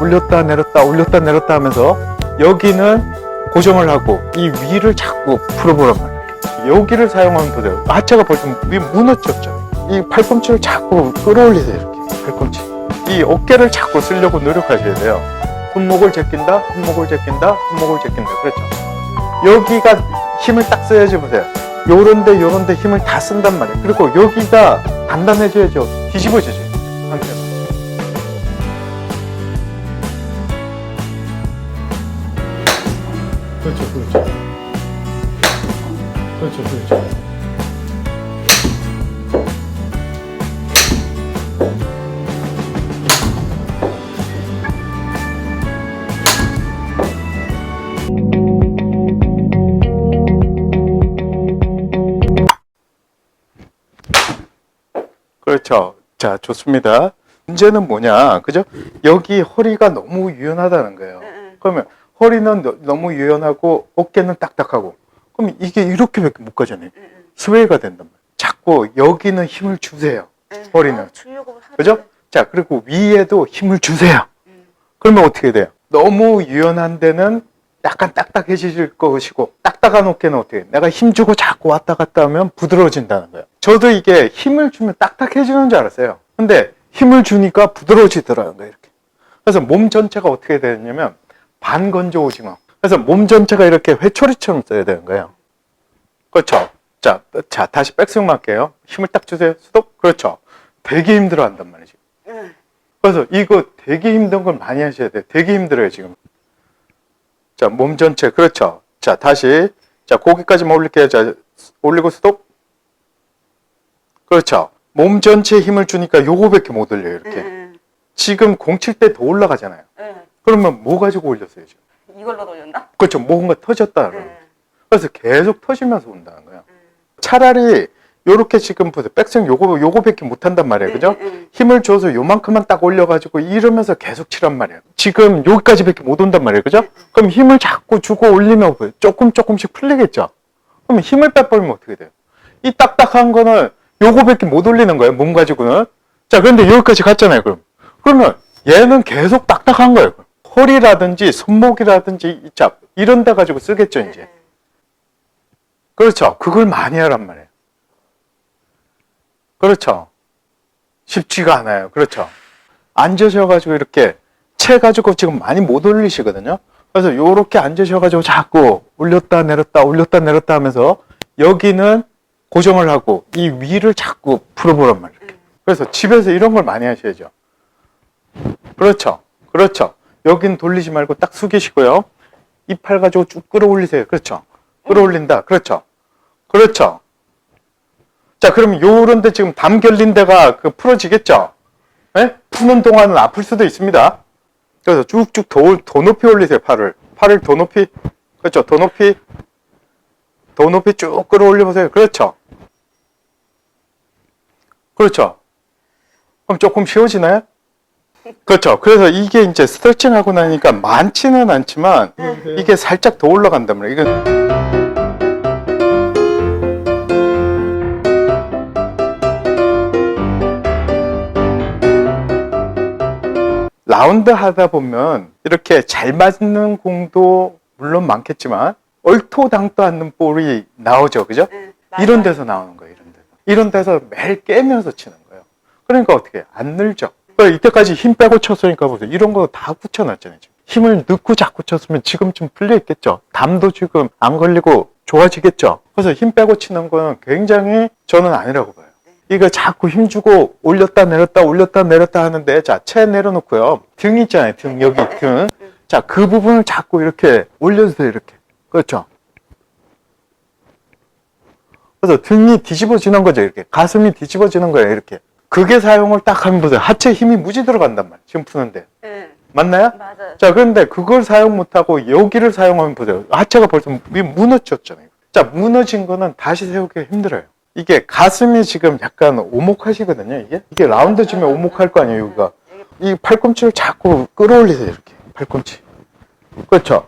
올렸다 내렸다 올렸다 내렸다 하면서 여기는 고정을 하고 이 위를 자꾸 풀어보란 말이에요. 여기를 사용하면 보세요. 하체가 벌써 위 무너졌죠. 이 팔꿈치를 자꾸 끌어올리세요. 이렇게 팔꿈치. 이 어깨를 자꾸 쓰려고 노력하셔야 돼요. 손목을 제낀다, 손목을 제낀다, 손목을 제낀다. 그렇죠. 여기가 힘을 딱 써야지 보세요. 요런데 요런데 힘을 다 쓴단 말이에요. 그리고 여기가 단단해져야죠. 뒤집어지죠. 상태가. 그렇죠, 그렇죠. 그렇죠, 그렇죠. 그렇죠. 자, 좋습니다. 문제는 뭐냐, 그죠? 여기 허리가 너무 유연하다는 거예요. 응, 그러면 허리는 너, 너무 유연하고 어깨는 딱딱하고 그럼 이게 이렇게밖에 못 가잖아요. 스웨이가 된단 말이에요. 자꾸 여기는 힘을 주세요. 응. 허리는. 아, 주려고 하는데. 그죠? 자, 그리고 위에도 힘을 주세요. 응. 그러면 어떻게 돼요? 너무 유연한 데는 약간 딱딱해질 것이고 딱딱한 어깨는 어떻게 해요? 내가 힘 주고 자꾸 왔다 갔다 하면 부드러워진다는 거예요. 저도 이게 힘을 주면 딱딱해지는 줄 알았어요. 근데 힘을 주니까 부드러워지더라는 거예요. 이렇게. 그래서 몸 전체가 어떻게 되냐면 반건조 오징어. 그래서 몸 전체가 이렇게 회초리처럼 써야 되는 거예요. 그렇죠. 자, 자 다시 백스윙 할게요. 힘을 딱 주세요. 스톱. 그렇죠. 되게 힘들어 한단 말이죠. 응. 그래서 이거 되게 힘든 걸 많이 하셔야 돼요. 되게 힘들어요, 지금. 자, 몸 전체. 그렇죠. 자, 다시. 자, 고기까지만 올릴게요. 자, 올리고 스톱. 그렇죠. 몸 전체에 힘을 주니까 요거밖에 못 올려요, 이렇게. 응, 지금 공 칠 때 더 올라가잖아요. 응, 그러면 뭐 가지고 올렸어요, 지금? 응. 이걸로 돌렸나? 그렇죠. 뭔가 터졌다. 응. 그래서 계속 터지면서 온다는 거예요. 응. 차라리 요렇게 지금 보세요. 백스윙 요거, 요거밖에 못 한단 말이에요. 그죠? 응, 응. 힘을 줘서 요만큼만 딱 올려 가지고 이러면서 계속 치란 말이에요. 지금 여기까지밖에 못 온단 말이에요. 그죠? 그럼 힘을 자꾸 주고 올리면? 조금 조금씩 풀리겠죠? 그럼 힘을 빼버리면 어떻게 돼요? 이 딱딱한 거는 요거밖에 못 올리는 거예요. 몸 가지고는. 자, 그런데 여기까지 갔잖아요. 그럼. 그러면 얘는 계속 딱딱한 거예요. 허리라든지 손목이라든지 이 자, 이런 데 가지고 쓰겠죠, 이제. 그렇죠. 그걸 많이 하란 말이에요. 그렇죠. 쉽지가 않아요. 그렇죠. 앉으셔 가지고 이렇게 채 가지고 지금 많이 못 올리시거든요. 그래서 요렇게 앉으셔 가지고 자꾸 올렸다 내렸다 올렸다 내렸다 하면서 여기는 고정을 하고 이 위를 자꾸 풀어보란 말이에요. 그래서 집에서 이런 걸 많이 하셔야죠. 그렇죠. 그렇죠. 여긴 돌리지 말고 딱 숙이시고요. 이 팔 가지고 쭉 끌어올리세요. 그렇죠. 끌어올린다. 그렇죠. 그렇죠. 자, 그럼 요런데 지금 담 결린 데가 그 풀어지겠죠? 예? 푸는 동안은 아플 수도 있습니다. 그래서 쭉쭉 더, 더 높이 올리세요, 팔을. 팔을 더 높이. 그렇죠. 더 높이. 더 높이 쭉 끌어올려 보세요. 그렇죠. 그렇죠. 그럼 조금 쉬워지나요? 그렇죠. 그래서 이게 이제 스트레칭 하고 나니까 많지는 않지만 이게 살짝 더 올라간단 말이에요. 이건 라운드 하다 보면 이렇게 잘 맞는 공도 물론 많겠지만 얼토당토 않는 볼이 나오죠. 그죠? 응. 맞아. 이런 데서 나오는 거예요. 이런 데서. 이런 데서 매일 깨면서 치는 거예요. 그러니까 어떻게 해요? 안 늘죠. 이때까지 힘 빼고 쳤으니까 보세요. 이런 거 다 붙여놨잖아요. 지금. 힘을 넣고 자꾸 쳤으면 지금쯤 풀려 있겠죠. 담도 지금 안 걸리고 좋아지겠죠. 그래서 힘 빼고 치는 거는 굉장히 저는 아니라고 봐요. 이거 자꾸 힘주고 올렸다 내렸다 올렸다 내렸다 하는데 자, 채 내려놓고요. 등 있잖아요. 등 여기 등. 자, 그 부분을 자꾸 이렇게 올려주세요. 이렇게. 그렇죠. 그래서 등이 뒤집어지는 거죠. 이렇게. 가슴이 뒤집어지는 거예요. 이렇게. 그게 사용을 딱 하면 보세요. 하체 힘이 무지 들어간단 말이에요. 지금 푸는데. 응. 맞나요? 맞아. 자, 그런데 그걸 사용 못하고 여기를 사용하면 보세요. 하체가 벌써 위 무너졌잖아요. 자, 무너진 거는 다시 세우기가 힘들어요. 이게 가슴이 지금 약간 오목하시거든요. 이게 이게 라운드 지면 오목할 거 아니에요. 여기가 이 팔꿈치를 자꾸 끌어올리세요. 이렇게 팔꿈치. 그렇죠.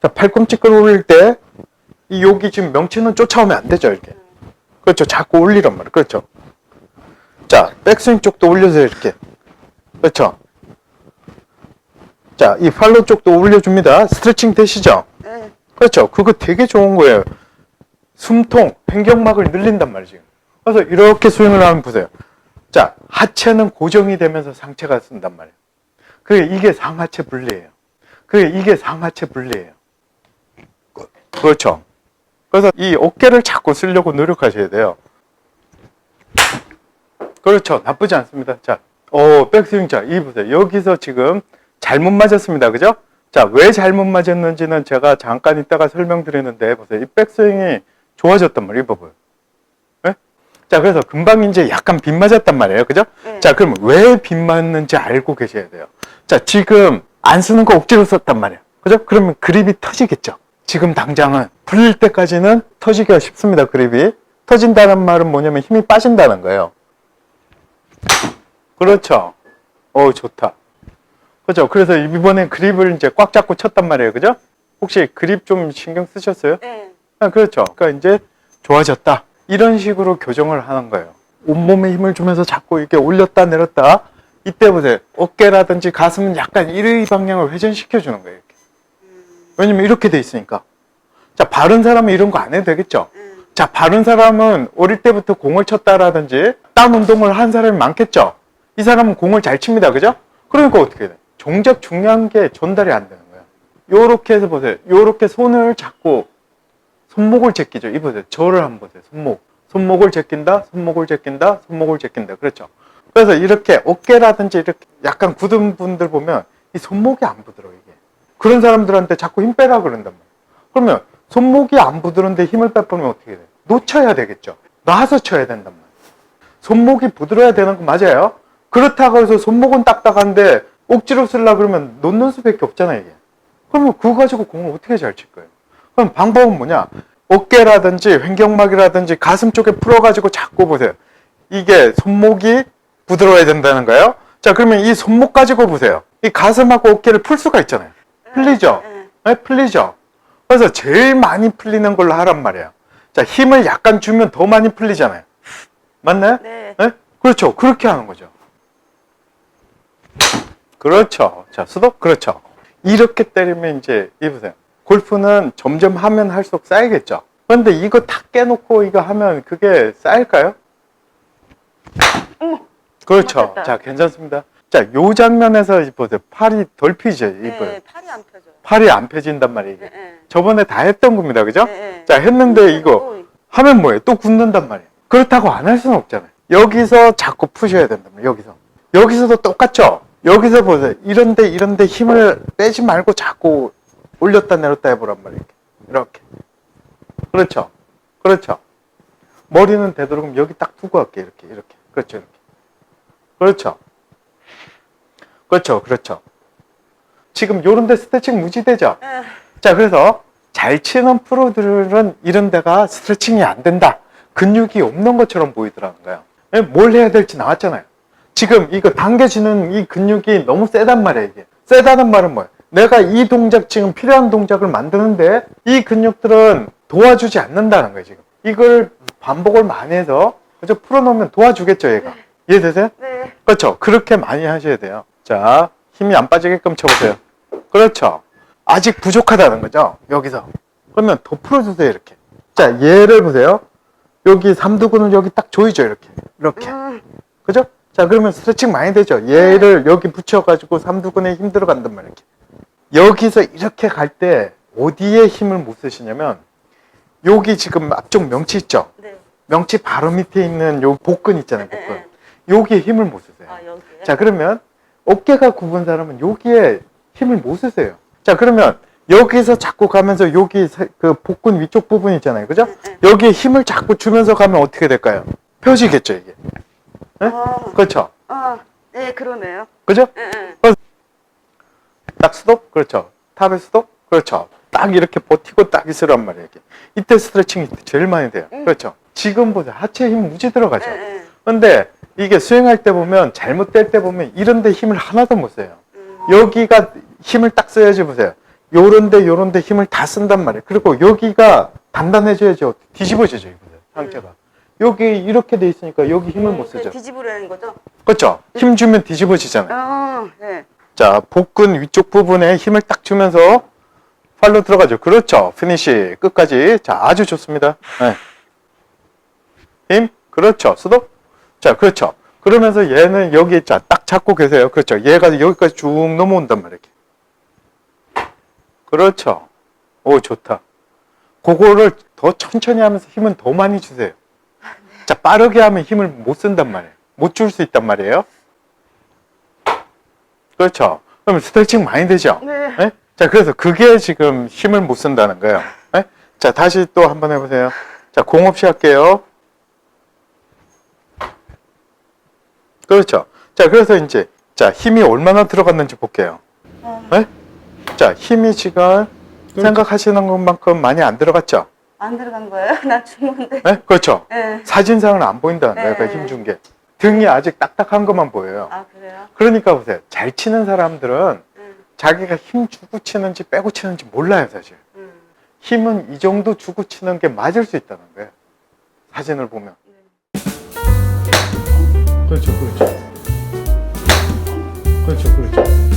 자, 팔꿈치 끌어올릴 때 이 여기 지금 명치는 쫓아오면 안 되죠. 이렇게. 그렇죠. 자꾸 올리란 말이에요. 그렇죠. 자, 백스윙 쪽도 올려서 이렇게. 그렇죠. 자, 이 팔로 쪽도 올려줍니다. 스트레칭 되시죠? 네. 그렇죠. 그거 되게 좋은 거예요. 숨통, 횡격막을 늘린단 말이죠. 그래서 이렇게 스윙을 하면 보세요. 자, 하체는 고정이 되면서 상체가 쓴단 말이에요. 그게 이게 상하체 분리예요. 그게 이게 상하체 분리예요. 그- 그렇죠. 그래서 이 어깨를 자꾸 쓰려고 노력하셔야 돼요. 그렇죠. 나쁘지 않습니다. 자, 어, 백스윙 자, 이 보세요. 여기서 지금 잘못 맞았습니다. 그죠? 자, 왜 잘못 맞았는지는 제가 잠깐 이따가 설명드리는데 보세요. 이 백스윙이 좋아졌단 말이에요. 봐봐요. 예? 자, 그래서 금방 이제 약간 빗 맞았단 말이에요. 그죠? 네. 자, 그럼 왜 빗 맞는지 알고 계셔야 돼요. 자, 지금 안 쓰는 거 억지로 썼단 말이에요. 그죠? 그러면 그립이 터지겠죠. 지금 당장은 풀릴 때까지는 터지기가 쉽습니다. 그립이. 터진다는 말은 뭐냐면 힘이 빠진다는 거예요. 그렇죠. 어, 좋다. 그죠? 그래서 이번에 그립을 이제 꽉 잡고 쳤단 말이에요. 그죠? 혹시 그립 좀 신경 쓰셨어요? 네. 아, 그렇죠. 그러니까 이제 좋아졌다. 이런 식으로 교정을 하는 거예요. 온몸에 힘을 주면서 자꾸 이렇게 올렸다 내렸다. 이때 보세요. 어깨라든지 가슴은 약간 이의 방향을 회전시켜 주는 거예요. 이렇게. 왜냐면 이렇게 돼 있으니까. 자, 바른 사람은 이런 거 안 해도 되겠죠? 음. 자, 바른 사람은 어릴 때부터 공을 쳤다라든지 땀 운동을 한 사람이 많겠죠? 이 사람은 공을 잘 칩니다. 그죠? 그러니까 어떻게 돼? 정작 중요한 게 전달이 안 되는 거예요. 요렇게 해서 보세요. 요렇게 손을 잡고 손목을 제끼죠. 이 보세요. 저를 한번 보세요. 손목. 손목을 제낀다, 손목을 제낀다, 손목을 제낀다. 그렇죠. 그래서 이렇게 어깨라든지 이렇게 약간 굳은 분들 보면 이 손목이 안 부드러워, 이게. 그런 사람들한테 자꾸 힘 빼라 그런단 말이에요. 그러면 손목이 안 부드러운데 힘을 빼버리면 어떻게 돼요? 놓쳐야 되겠죠. 놔서 쳐야 된단 말이에요. 손목이 부드러워야 되는 거 맞아요. 그렇다고 해서 손목은 딱딱한데 억지로 쓰려 그러면 놓는 수밖에 없잖아요, 이게. 그러면 그거 가지고 공을 어떻게 잘 칠 거예요? 그럼 방법은 뭐냐? 어깨라든지 횡격막이라든지 가슴 쪽에 풀어가지고 자꾸 보세요. 이게 손목이 부드러워야 된다는 거예요. 자, 그러면 이 손목 가지고 보세요. 이 가슴하고 어깨를 풀 수가 있잖아요. 풀리죠? 네. 네, 풀리죠? 그래서 제일 많이 풀리는 걸로 하란 말이에요. 자, 힘을 약간 주면 더 많이 풀리잖아요. 맞나요? 네. 네? 그렇죠. 그렇게 하는 거죠. 그렇죠. 자, 수도? 그렇죠. 이렇게 때리면 이제, 이 보세요. 골프는 점점 하면 할수록 쌓이겠죠. 그런데 이거 다 깨놓고 이거 하면 그게 쌓일까요? 어머. 그렇죠. 맞았다. 자, 괜찮습니다. 자, 요 장면에서 이 보세요. 팔이 덜. 이 보세요. 네. 팔이 안 펴져요. 팔이 안 펴진단 말이에요. 이게. 네. 네. 저번에 다 했던 겁니다. 그죠? 네, 네. 자, 했는데 이거 어, 하면 뭐예요? 또 굳는단 말이에요. 그렇다고 안 할 수는 없잖아요. 여기서 자꾸 푸셔야 된단 말이에요. 여기서. 여기서도 똑같죠? 여기서 보세요. 이런데, 이런데 힘을 빼지 말고 자꾸 올렸다 내렸다 해보란 말이에요. 이렇게. 그렇죠. 그렇죠. 머리는 되도록 여기 딱 두고 할게요. 이렇게, 이렇게. 그렇죠. 이렇게. 그렇죠. 그렇죠. 그렇죠. 지금 요런데 스트레칭 무지되죠? 네. 자, 그래서 잘 치는 프로들은 이런 데가 스트레칭이 안 된다. 근육이 없는 것처럼 보이더라는 거예요. 예, 뭘 해야 될지 나왔잖아요. 지금 이거 당겨지는 이 근육이 너무 세단 말이에요, 이게. 세다는 말은 뭐예요? 내가 이 동작, 지금 필요한 동작을 만드는데 이 근육들은 도와주지 않는다는 거예요, 지금. 이걸 반복을 많이 해서 그죠? 풀어놓으면 도와주겠죠, 얘가. 이해되세요? 네. 그렇죠. 그렇게 많이 하셔야 돼요. 자, 힘이 안 빠지게끔 쳐보세요. 그렇죠. 아직 부족하다는 거죠. 여기서. 그러면 더 풀어주세요. 이렇게. 자, 얘를 보세요. 여기 삼두근을 여기 딱 조이죠. 이렇게. 이렇게. 음. 그죠? 자, 그러면 스트레칭 많이 되죠. 얘를 여기 붙여가지고 삼두근에 힘 들어간단 말이에요. 이렇게. 여기서 이렇게 갈 때 어디에 힘을 못 쓰시냐면 여기 지금 앞쪽 명치 있죠? 네. 명치 바로 밑에 있는 요 복근 있잖아요. 네, 복근. 네. 여기에 힘을 못 쓰세요. 아, 여기요? 자, 그러면 어깨가 굽은 사람은 여기에 힘을 못 쓰세요. 자, 그러면 여기서 자꾸 가면서 여기 세- 그 복근 위쪽 부분 있잖아요. 그죠? 여기에 힘을 자꾸 주면서 가면 어떻게 될까요? 펴지겠죠, 이게. 네? 아, 그렇죠. 아, 네, 그러네요. 그죠? 네, 네. 딱 스톱? 그렇죠. 탑에 스톱? 그렇죠. 딱 이렇게 버티고 딱 있으란 말이에요. 이게. 이때 스트레칭이 제일 많이 돼요. 음. 그렇죠. 지금 보세요. 하체 힘 무지 들어가죠. 네, 네. 근데 이게 스윙할 때 보면 잘못될 때 보면 이런 데 힘을 하나도 못 써요. 음. 여기가 힘을 딱 써야지 보세요. 요런데 요런데 힘을 다 쓴단 말이에요. 그리고 여기가 단단해져야죠. 뒤집어지죠, 이거 상체가. 여기 이렇게 돼 있으니까 여기 힘을 못그 쓰죠. 뒤집으라는 거죠? 그렇죠? 힘 주면 뒤집어지잖아요. 아, 네. 자, 복근 위쪽 부분에 힘을 딱 주면서 팔로 들어가죠. 그렇죠. 피니시 끝까지. 자, 아주 좋습니다. 네. 힘. 그렇죠. 수도. 자, 그렇죠. 그러면서 얘는 여기 자, 딱 잡고 계세요. 그렇죠. 얘가 여기까지 쭉 넘어온단 말이에요. 그렇죠. 오, 좋다. 그거를 더 천천히 하면서 힘은 더 많이 주세요. 자, 빠르게 하면 힘을 못 쓴단 말이에요. 못 줄 수 있단 말이에요. 그렇죠. 그럼 스트레칭 많이 되죠? 네. 네? 자, 그래서 그게 지금 힘을 못 쓴다는 거예요. 네? 자, 다시 또 한번 해보세요. 자, 공 없이 할게요. 그렇죠. 자, 그래서 이제, 자, 힘이 얼마나 들어갔는지 볼게요. 어? 자, 힘이 지금 생각하시는 것만큼 많이 안 들어갔죠? 안 들어간 거예요? 나 주문데. 네? 그렇죠. 네. 사진상은 안 보인다는 거예요. 네. 그힘준 게. 등이 아직 딱딱한 것만 보여요. 아 그래요? 그러니까 보세요. 잘 치는 사람들은 음, 자기가 힘 주고 치는지 빼고 치는지 몰라요, 사실. 음. 힘은 이 정도 주고 치는 게 맞을 수 있다는 거예요. 사진을 보면. 네. 그렇죠, 그렇죠. 그렇죠, 그렇죠.